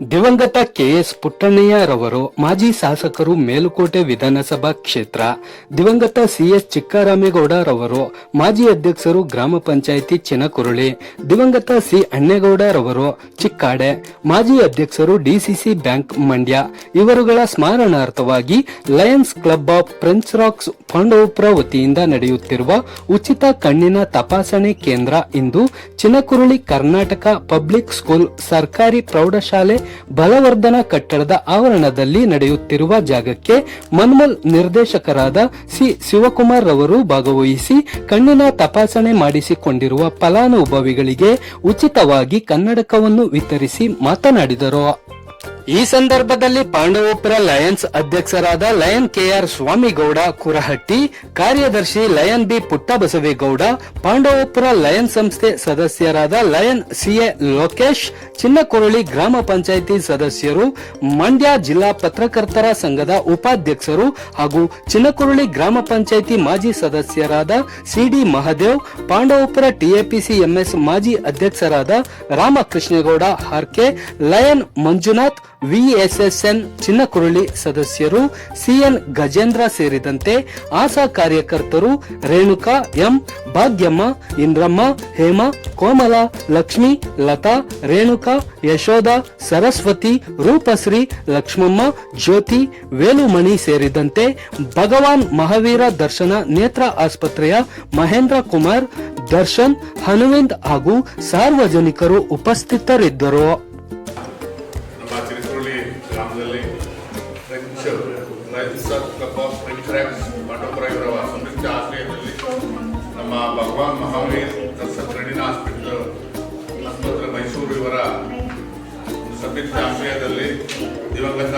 ದಿವಂಗತ ಕೆಎಸ್ ಪುಟ್ಟಣ್ಣಯ್ಯರವರು ಮಾಜಿ ಶಾಸಕರು ಮೇಲುಕೋಟೆ ವಿಧಾನಸಭಾ ಕ್ಷೇತ್ರ, ದಿವಂಗತ ಸಿಎಸ್ ಚಿಕ್ಕರಾಮೇಗೌಡರವರು ಮಾಜಿ ಅಧ್ಯಕ್ಷರು ಗ್ರಾಮ ಪಂಚಾಯಿತಿ ಚಿನಕುರುಳಿ, ದಿವಂಗತ ಸಿ. ಅಣ್ಣೇಗೌಡರವರು ಚಿಕ್ಕಾಡೆ, ಮಾಜಿ ಅಧ್ಯಕ್ಷರು ಡಿಸಿಸಿ ಬ್ಯಾಂಕ್ ಮಂಡ್ಯ. ಇವರುಗಳ ಸ್ಮರಣಾರ್ಥವಾಗಿ Lions club of French Rocks Pandavapura ವತಿಯಿಂದ ನಡೆಯುತ್ತಿರುವ ಉಚಿತ ಕಣ್ಣಿನ ತಪಾಸಣೆ ಕೇಂದ್ರ ಇಂದು ಚಿನಕುರುಳಿ ಕರ್ನಾಟಕ ಪಬ್ಲಿಕ್ ಸ್ಕೂಲ್ ಸರ್ಕಾರಿ ಪ್ರೌಢಶಾಲೆ ಬಲವರ್ಧನ ಕಟ್ಟಡದ ಆವರಣದಲ್ಲಿ ನಡೆಯುತ್ತಿರುವ ಜಾಗಕ್ಕೆ ಮನ್ಮಲ್ ನಿರ್ದೇಶಕರಾದ ಸಿ ಶಿವಕುಮಾರ್ ರವರು ಭಾಗವಹಿಸಿ ಕಣ್ಣಿನ ತಪಾಸಣೆ ಮಾಡಿಸಿಕೊಂಡಿರುವ ಫಲಾನುಭವಿಗಳಿಗೆ ಉಚಿತವಾಗಿ ಕನ್ನಡಕವನ್ನು ವಿತರಿಸಿ ಮಾತನಾಡಿದರು. ಈ ಸಂದರ್ಭದಲ್ಲಿ ಪಾಂಡವಪುರ ಲಯನ್ಸ್ ಅಧ್ಯಕ್ಷರಾದ Lion K R Swamigowda Kurahatti, ಕಾರ್ಯದರ್ಶಿ Lion B Puttabasavegowda, Pandavapura Lion ಸಂಸ್ಥೆ ಸದಸ್ಯರಾದ ಲಯನ್ ಸಿಎ ಲೋಕೇಶ್, ಚಿನ್ನಕೊರಳಿ ಗ್ರಾಮ ಪಂಚಾಯಿತಿ ಸದಸ್ಯರು, ಮಂಡ್ಯ ಜಿಲ್ಲಾ ಪತ್ರಕರ್ತರ ಸಂಘದ ಉಪಾಧ್ಯಕ್ಷರು ಹಾಗೂ ಚಿನ್ನಕೊರಳಿ ಗ್ರಾಮ ಪಂಚಾಯಿತಿ ಮಾಜಿ ಸದಸ್ಯರಾದ C D Mahadev, Pandavapura T A P C M S ಮಾಜಿ ಅಧ್ಯಕ್ಷರಾದ Ramakrishnegowda Harke Lion Manjunath V S S N Chinnakuruli ಸದಸ್ಯರು ಸಿಎನ್ ಗಜೇಂದ್ರ ಸೇರಿದಂತೆ ಆಶಾ ಕಾರ್ಯಕರ್ತರು ರೇಣುಕಾ ಎಂ ಭಾಗ್ಯಮ್ಮ ಇಂದ್ರಮ್ಮ ಹೇಮ ಕೋಮಲ ಲಕ್ಷ್ಮಿ ಲತಾ ರೇಣುಕಾ ಯಶೋಧ ಸರಸ್ವತಿ ರೂಪಶ್ರೀ ಲಕ್ಷ್ಮಮ್ಮ ಜ್ಯೋತಿ ವೇಲುಮಣಿ ಸೇರಿದಂತೆ ಭಗವಾನ್ ಮಹಾವೀರ ದರ್ಶನ ನೇತ್ರ ಆಸ್ಪತ್ರೆಯ ಮಹೇಂದ್ರ ಕುಮಾರ್ ದರ್ಶನ್ ಹನುವಿಂದ್ ಹಾಗೂ ಸಾರ್ವಜನಿಕರು ಉಪಸ್ಥಿತರಿದ್ದರು. ಆಫ್ ಫ್ರೆಂಚ್ ರ್ಯಾಕ್ಸ್ ಪಾಂಡವಪುರ ಆಶ್ರಯದಲ್ಲಿ ನಮ್ಮ ಭಗವಾನ್ ಮಹಾವೀರ್ ಕ್ರೆಡಿನ್ ಹಾಸ್ಪಿಟಲ್ ಆಸ್ಪತ್ರೆ ಮೈಸೂರು ಇವರ ಸಂಯುಕ್ತ ಆಶ್ರಯದಲ್ಲಿ ದಿವಂಗತ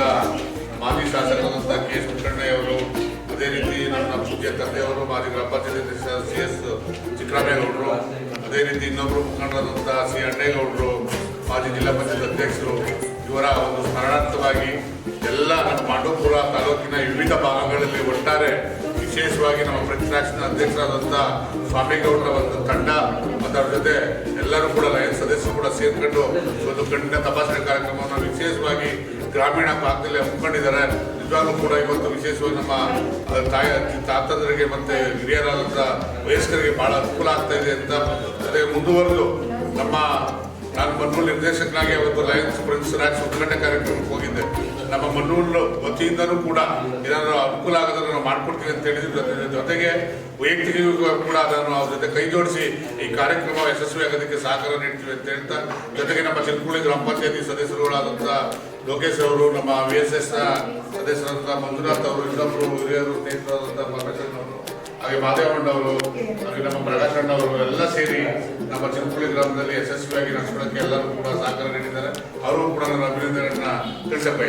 ಮಾಜಿ ಶಾಸಕರಾದಂಥ ಕೆ ಎಸ್ ಅವರು, ಅದೇ ರೀತಿ ನನ್ನ ಪೂಜ್ಯ ತಂದೆಯವರು, ಮಾಜಿ ಗ್ರಾಮ ಸಿ ಎಸ್ ಚಿಕ್ಕರಾಮೇಗೌಡರು ಅದೇ ರೀತಿ ಇನ್ನೊಬ್ಬರು ಮುಖಂಡರಾದಂಥ ಸಿ ಅಣ್ಣೇಗೌಡರು, ಮಾಜಿ ಜಿಲ್ಲಾ ಪಂಚಾಯತ್ ಅಧ್ಯಕ್ಷರು ಇವರ ಒಂದು ಸ್ಮರಣಾರ್ಥವಾಗಿ ಎಲ್ಲ ನಮ್ಮ ಪಾಂಡವಪುರ ತಾಲೂಕಿನ ವಿವಿಧ ಭಾಗಗಳಲ್ಲಿ ಒಟ್ಟಾರೆ ವಿಶೇಷವಾಗಿ ನಮ್ಮ ಪ್ರತಿಪಕ್ಷದ ಅಧ್ಯಕ್ಷರಾದಂಥ ಸ್ವಾಮಿಗೌಡರ ಒಂದು ತಂಡ, ಮತ್ತು ಜೊತೆ ಎಲ್ಲರೂ ಕೂಡ ಲಯನ್ ಸದಸ್ಯರು ಕೂಡ ಸೇರ್ಕೊಂಡು ಒಂದು ಕಣ್ಣಿನ ತಪಾಸಣೆ ಕಾರ್ಯಕ್ರಮವನ್ನು ವಿಶೇಷವಾಗಿ ಗ್ರಾಮೀಣ ಭಾಗದಲ್ಲಿ ಹಮ್ಮಿಕೊಂಡಿದ್ದಾರೆ. ನಿಜವಾಗ್ಲೂ ಕೂಡ ಇವತ್ತು ವಿಶೇಷವಾಗಿ ನಮ್ಮ ತಾಯ, ತಾತಂದರಿಗೆ ಮತ್ತೆ ಹಿರಿಯರಾದಂಥ ವಯಸ್ಕರಿಗೆ ಬಹಳ ಅನುಕೂಲ ಆಗ್ತಾ ಇದೆ ಅಂತ ಅದೇ ಮುಂದುವರೆದು ನಮ್ಮ ನಾನು ಮನ್ನೂರು ನಿರ್ದೇಶಕನಾಗಿ ಅವತ್ತು ಲಯನ್ಸ್ ಫ್ರೆಂಡ್ಸ್ ರ್ಯಾಕ್ಸ್ ಉದ್ಘಾಟನೆ ಕಾರ್ಯಕ್ರಮಕ್ಕೆ ಹೋಗಿದ್ದೆ. ನಮ್ಮ ಮನ್ನೂರು ವತಿಯಿಂದನೂ ಕೂಡ ಏನಾದರೂ ಅನುಕೂಲ ಆಗೋದನ್ನು ನಾವು ಮಾಡ್ಕೊಡ್ತೀವಿ ಅಂತ ಹೇಳಿದ್ರು. ಜೊತೆ- ಜೊತೆಗೆ ವೈಯಕ್ತಿಕ ಕೂಡ ಅದನ್ನು ಅವ್ರ ಜೊತೆ ಕೈ ಜೋಡಿಸಿ ಈ ಕಾರ್ಯಕ್ರಮ ಯಶಸ್ವಿ ಆಗೋದಕ್ಕೆ ಸಹಕಾರ ನೀಡ್ತೀವಿ ಅಂತ ಹೇಳ್ತಾ, ಜೊತೆಗೆ ನಮ್ಮ ಚಿಲ್ಕುಳಿ ಗ್ರಾಮ ಪಂಚಾಯತಿ ಸದಸ್ಯರುಗಳಾದಂಥ ಲೋಕೇಶ್ ಅವರು, ನಮ್ಮ ವಿ ಎಸ್ ಎಸ್ ಸದಸ್ಯರಾದಂಥ ಮಂಜುನಾಥ್ ಅವರು ಇನ್ನೊಬ್ಬರು ಹಿರಿಯರು ಸ್ನೇಹಿತರಾದಂಥ ಪರಮೇಶ್ವರನ್ ಅವರು ಹಾಗೆ ಮಾದೇವಣ್ಣ ಅವರು ಹಾಗೆ ನಮ್ಮ ಪ್ರಕಾಶ್ ಅಣ್ಣ ಅವರು ಎಲ್ಲ ಸೇರಿ ನಮ್ಮ ಚಿರುಪುಳಿ ಗ್ರಾಮದಲ್ಲಿ ಯಶಸ್ವಿಯಾಗಿ ನಡೆಸ್ಕೊಳ್ಳೋಕೆ ಎಲ್ಲರೂ ಕೂಡ ಸಹಕಾರ ನೀಡಿದ್ದಾರೆ. ಅವರು ಕೂಡ ನನ್ನ ಅಭಿನಂದನೆಗಳನ್ನ ತಿಳಿಸಕ್ಕೆ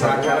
ಸಹಕಾರ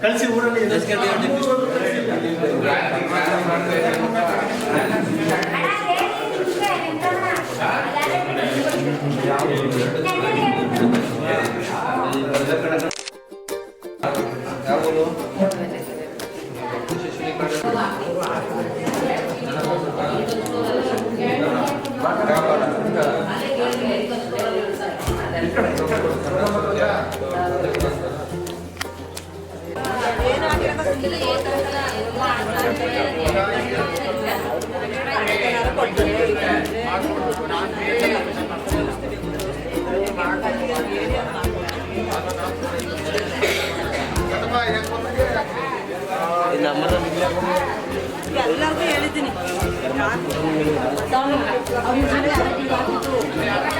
ಕಳಿಸಿ ಊರಲ್ಲಿ ಎಲ್ಲರಿಗೂ ต้องเอาอยู่ที่ไหน